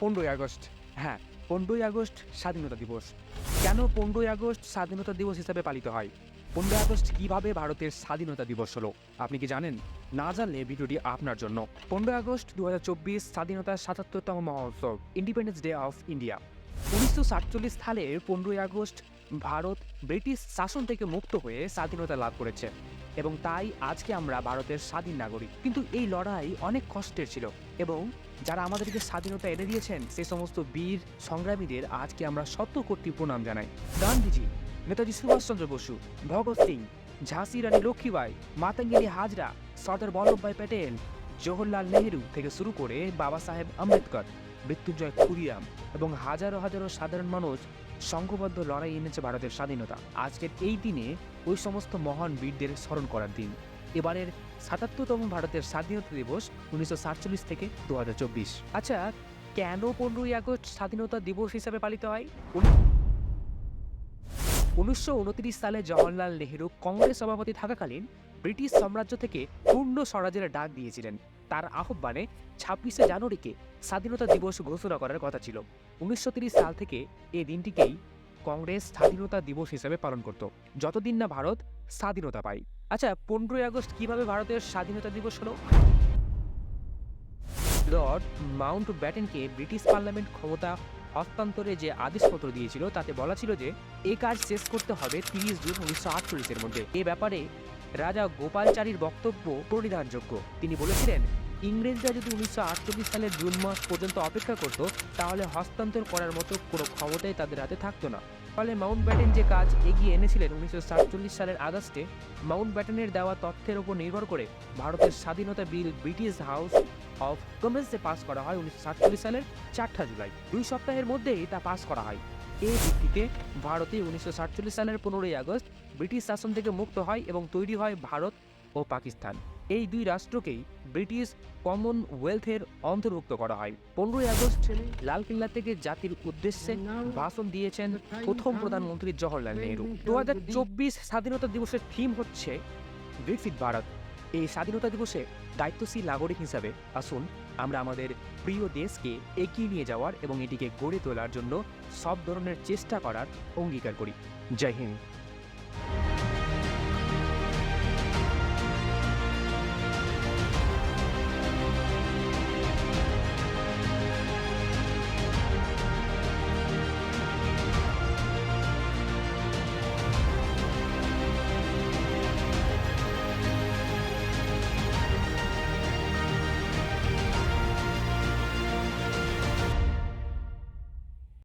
পনেরোই আগস্ট। হ্যাঁ পনেরোই আগস্ট স্বাধীনতা দিবস। কেন পনেরোই আগস্ট স্বাধীনতা দিবস হিসাবে পালিত হয়? পনেরোই আগস্ট কীভাবে ভারতের স্বাধীনতা দিবস হলো? আপনি কি জানেন? না জানলে ভিডিওটি আপনার জন্য। পনেরোই আগস্ট দু স্বাধীনতার সাতাত্তরতম মহোৎসব ইন্ডিপেন্ডেন্স ডে অফ ইন্ডিয়া উনিশশো সাতচল্লিশ সালের পনেরোই আগস্ট ভারত ব্রিটিশ শাসন থেকে মুক্ত হয়ে স্বাধীনতা লাভ করেছে। এবং তাই আজকে আমরা ভারতের স্বাধীন নাগরিক। কিন্তু এই লড়াই অনেক কষ্টের ছিল এবং যারা আমাদেরকে স্বাধীনতা এনে দিয়েছেন, সে সমস্ত বীর সংগ্রামীদের আজকে আমরা শত কোটি প্রণাম জানাই। গান্ধীজি, নেতাজি সুভাষচন্দ্র বসু, ভগৎ সিং, ঝাঁসি রানী লক্ষ্মীবাই, মাতাঙ্গিনী হাজরা, সর্দার বল্লভভাই প্যাটেল, জওহরলাল নেহেরু থেকে শুরু করে বাবা সাহেব আম্বেদকর, মৃত্যুঞ্জয় কুরিয়াম এবং হাজারো হাজারো সাধারণ মানুষ সংঘবদ্ধ লড়াই এনেছে ভারতের স্বাধীনতা। আজকের এই দিনে ওই সমস্ত মহান বীরদের স্মরণ করার দিন। এবারের সাতাত্তরতম ভারতের স্বাধীনতা দিবস উনিশশো সাতচল্লিশ থেকে দুহাজার চব্বিশ। আচ্ছা কেন পনেরোই আগস্ট স্বাধীনতা দিবস হিসাবে পালিত হয়? উনিশশো উনত্রিশ সালে জওয়াহরলাল নেহরু কংগ্রেস সভাপতি থাকাকালীন ব্রিটিশ সাম্রাজ্য থেকে পূর্ণ স্বরাজের ডাক দিয়েছিলেন। তার আহ্বানে ছাব্বিশে জানুয়ারিকে স্বাধীনতা দিবস ঘোষণা করার কথা ছিল। উনিশশো সাল থেকে এই দিনটিকেই কংগ্রেস স্বাধীনতা দিবস হিসেবে পালন করত। যতদিন না ভারত স্বাধীনতা পায়। আচ্ছা পনেরোই আগস্ট কীভাবে ভারতের স্বাধীনতা দিবস হলো? লর্ড মাউন্ট ব্যাটেনকে ব্রিটিশ পার্লামেন্ট ক্ষমতা হস্তান্তরে যে আদেশপত্র দিয়েছিল, তাতে বলা ছিল যে এই কাজ শেষ করতে হবে তিরিশ জুন উনিশশো আটচল্লিশের মধ্যে। এ ব্যাপারে রাজা গোপালচারীর বক্তব্য পরিধানযোগ্য তিনি বলেছিলেন, ইংরেজরা যদি উনিশশো আটচল্লিশ সালের জুন মাস পর্যন্ত অপেক্ষা করত, তাহলে হস্তান্তর করার মতো কোনো ক্ষমতাই তাদের হাতে থাকতো না। ফলে মাউন্ট ব্যাটেন যে কাজ এগিয়ে এনেছিলেন উনিশশো সাতচল্লিশ সালের আগস্টে, মাউন্ট ব্যাটেনের দেওয়া তথ্যের উপর নির্ভর করে ভারতের স্বাধীনতা বিল ব্রিটিশ হাউস অফ কমন্সে পাস করা হয় উনিশশো সাতচল্লিশ সালের চারটা জুলাই। দুই সপ্তাহের মধ্যেই তা পাস করা হয়। এই ভিত্তিতে ভারতে উনিশশো সাতচল্লিশ সালের পনেরোই আগস্ট ব্রিটিশ শাসন থেকে মুক্ত হয় এবং তৈরি হয় ভারত ও পাকিস্তান। এই দুই রাষ্ট্রকেই ব্রিটিশ কমনওয়েলথের অন্তর্ভুক্ত করা হয়। পনেরোই আগস্ট লালকেল্লা থেকে জাতির উদ্দেশ্যে ভাষণ দিয়েছেন প্রথম প্রধানমন্ত্রী জওহরলাল নেহরু। দু হাজার চব্বিশ স্বাধীনতা দিবসের থিম হচ্ছে বিকশিত ভারত। এই স্বাধীনতা দিবসে দায়িত্বশীল নাগরিক হিসাবে আসুন আমরা আমাদের প্রিয় দেশকে এগিয়ে নিয়ে যাওয়ার এবং এটিকে গড়ে তোলার জন্য সব ধরনের চেষ্টা করার অঙ্গীকার করি। জয় হিন্দ।